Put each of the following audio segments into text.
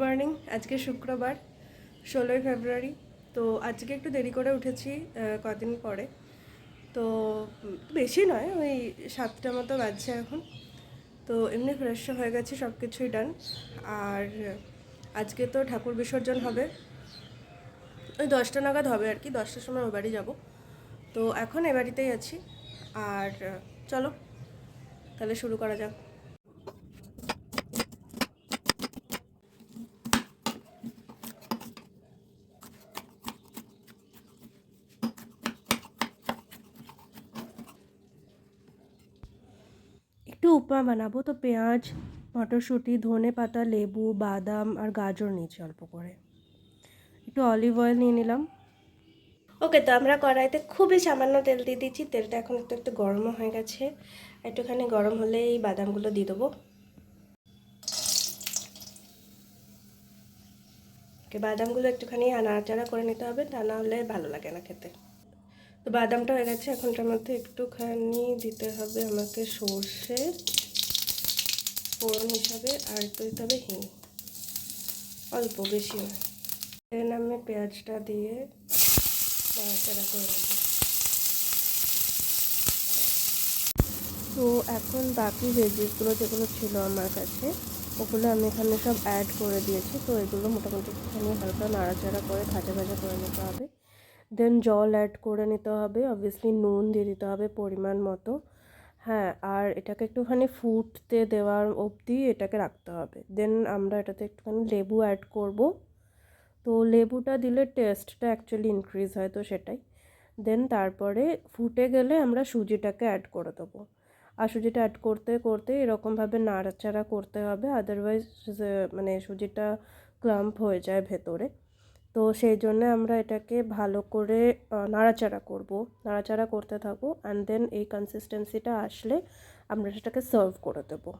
Morning. আজকে শুক্রবার, ষোলোই ফেব্রুয়ারি। তো আজকে একটু দেরি করে উঠেছি কদিন পরে। তো বেশি নয়, ওই সাতটা মতো বাজছে এখন। তো এমনি ফ্রেশ হয়ে গেছে সব কিছুই ডান আর আজকে তো ঠাকুর বিসর্জন হবে। ওই দশটা নাগাদ হবে আর কি, দশটার সময় ও বাড়ি যাব। তো এখন এ বাড়িতেই আছি। আর চলো, তাহলে শুরু করা যাক একটু উপমা বানাবো, তো পেঁয়াজ, মটরশুঁটি, ধনে পাতা, লেবু, বাদাম আর গাজর নিয়েছি অল্প করে। একটু অলিভ অয়েল নিয়ে নিলাম। ওকে, তো আমরা কড়াইতে খুবই সামান্য তেল দিয়ে দিচ্ছি। তেলটা এখন একটু একটু গরমও হয়ে গেছে। একটুখানি গরম হলে এই বাদামগুলো দিয়ে দেবো। ওকে, বাদামগুলো একটুখানি নাড়াচাড়া করে নিতে হবে, তা না হলে ভালো লাগে না খেতে। তো বাদামটা হয়ে গেছে এখনটার মধ্যে একটুখানি দিতে হবে আমাকে সর্ষে, ফোড়ন হিসাবে আর একটু দিতে হবে হিং। অল্প, বেশি দেন আমি পেঁয়াজটা দিয়ে নাড়াচাড়া করে নেব। তো এখন বাকি ভেজিসগুলো যেগুলো ছিল আমার কাছে, ওগুলো আমি এখানে সব অ্যাড করে দিয়েছি। তো এগুলো মোটামুটি একটুখানি হালকা নাড়াচাড়া করে ভাজা ভাজা করে নিতে হবে। দেন জল অ্যাড করে নিতে হবে অবভিয়াসলি নুন দিয়ে দিতে হবে পরিমাণ মতো। হ্যাঁ আর এটাকে একটুখানি ফুটতে দেওয়ার অবধি এটাকে রাখতে হবে। দেন আমরা এটাতে একটুখানি লেবু অ্যাড করব। তো লেবুটা দিলে টেস্টটা অ্যাকচুয়ালি ইনক্রিজ হয় তো সেটাই। দেন তারপরে ফুটে গেলে আমরা সুজিটাকে অ্যাড করে দেবো। আর সুজিটা অ্যাড করতে করতে এরকমভাবে নাড়াচাড়া করতে হবে আদারওয়াইজ মানে সুজিটা ক্লাম্প হয়ে যায় ভেতরে। তো সেই জন্য আমরা এটাকে ভালো করে নাড়াচাড়া করব নাড়াচাড়া করতে থাকব অ্যান্ড দেন এই কনসিস্টেন্সিটা আসলে আমরা সেটাকে সার্ভ করে দেবো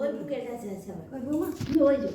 ওই বুকের কাছে আছে আবার। ওই যে।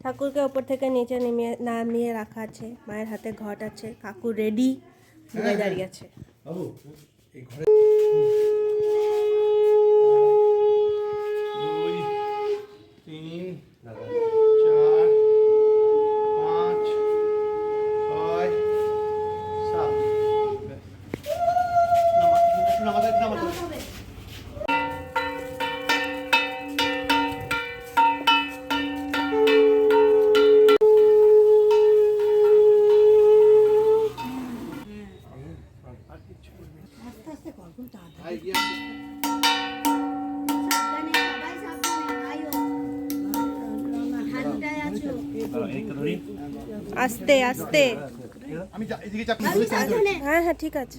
ঠাকুরকে ওপর থেকে নিচে নেমে নামিয়ে রাখা আছে। মায়ের হাতে ঘট আছে। কাকু রেডি দাঁড়িয়ে আছে। বাবু এই ঘরে দুই তিন আস্তে আস্তে। হ্যাঁ হ্যাঁ ঠিক আছে।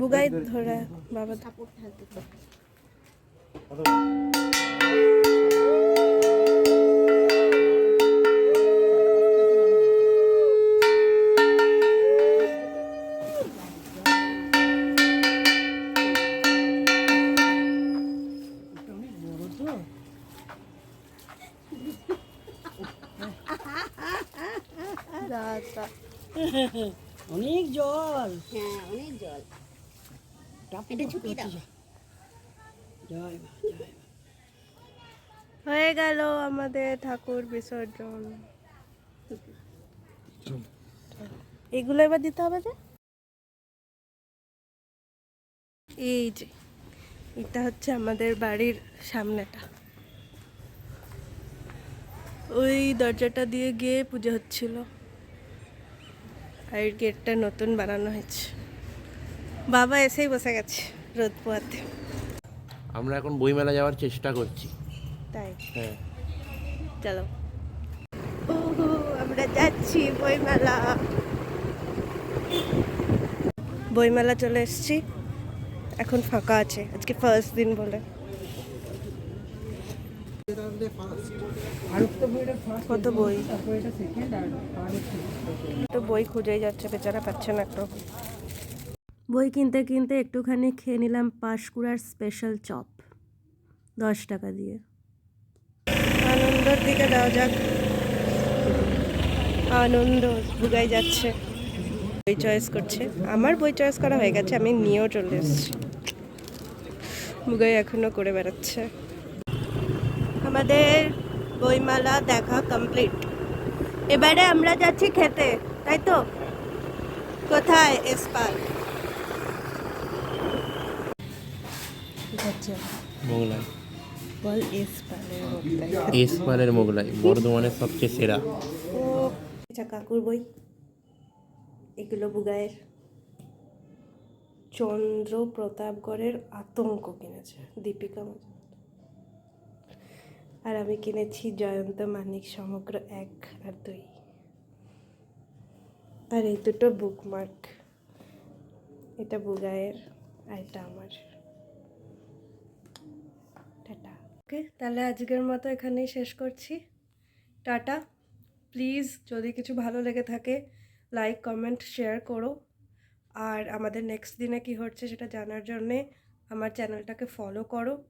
বুগাই ধরে বাবা। অনেক জল। হ্যাঁ অনেক জল। এটা ছুটি দাও। জয় মা জয় হয়ে গেল আমাদের ঠাকুর বিসর্জন। এগুলো এবার দিতে হবে যে? এই যে এটা হচ্ছে আমাদের বাড়ির সামনেটা। ওই দরজাটা দিয়ে গিয়ে পুজো হচ্ছিল। আর গেটটা নতুন বানানো হয়েছে। বাবা এসেই বসে গেছে রোদ পোয়াতে আমরা এখন বইমেলা যাওয়ার চেষ্টা করছি। তাই? হ্যাঁ। চলো। আমরা যাচ্ছি বইমেলা। বইমেলা চলে এসেছি। এখন ফাঁকা আছে। আজকে ফার্স্ট দিন বলে। কত বই? তো বই খুঁজেই যাচ্ছে, বেচারা পাচ্ছে না একটু। বই কিনতে কিনতে একটুখানি খেয়ে নিলাম পাঁশকুড়ার স্পেশাল চপ, দশ টাকা দিয়ে। আনন্দর দিকে দাও যাক। আনন্দ বুগাই যাচ্ছে। বই চয়েস করছে। আমার বই চয়েস করা হয়ে গেছে, আমি নিয়েও চলে এসেছি। বুগাই এখনও করে বেড়াচ্ছে। আমাদের বইমালা দেখা কমপ্লিট এবারে আমরা যাচ্ছি খেতে তাই তো? কোথায় এসপাল? মোগলাই। বল এসপালের মোগলাই। বর্ধমানের সবচেয়ে সেরা। ও এটা কাকুর বই। এগুলো বুগায়ের। চন্দ্র প্রতাপগড়ের আতঙ্ক কিনেছে দীপিকা মজুমদার। আর আমি কিনেছি জয়ন্ত মানিক সমগ্র এক আর দুই। আর এই দুটো বুকমার্ক এটা বুগায়ের আর এটা আমার। টাটা। ওকে তাহলে আজকের মতো এখানেই শেষ করছি। টাটা। প্লিজ যদি কিছু ভালো লেগে থাকে লাইক কমেন্ট শেয়ার করো। আর আমাদের নেক্সট দিনে কী হচ্ছে সেটা জানার জন্যে আমার চ্যানেলটাকে ফলো করো।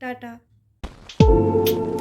টাটা। you.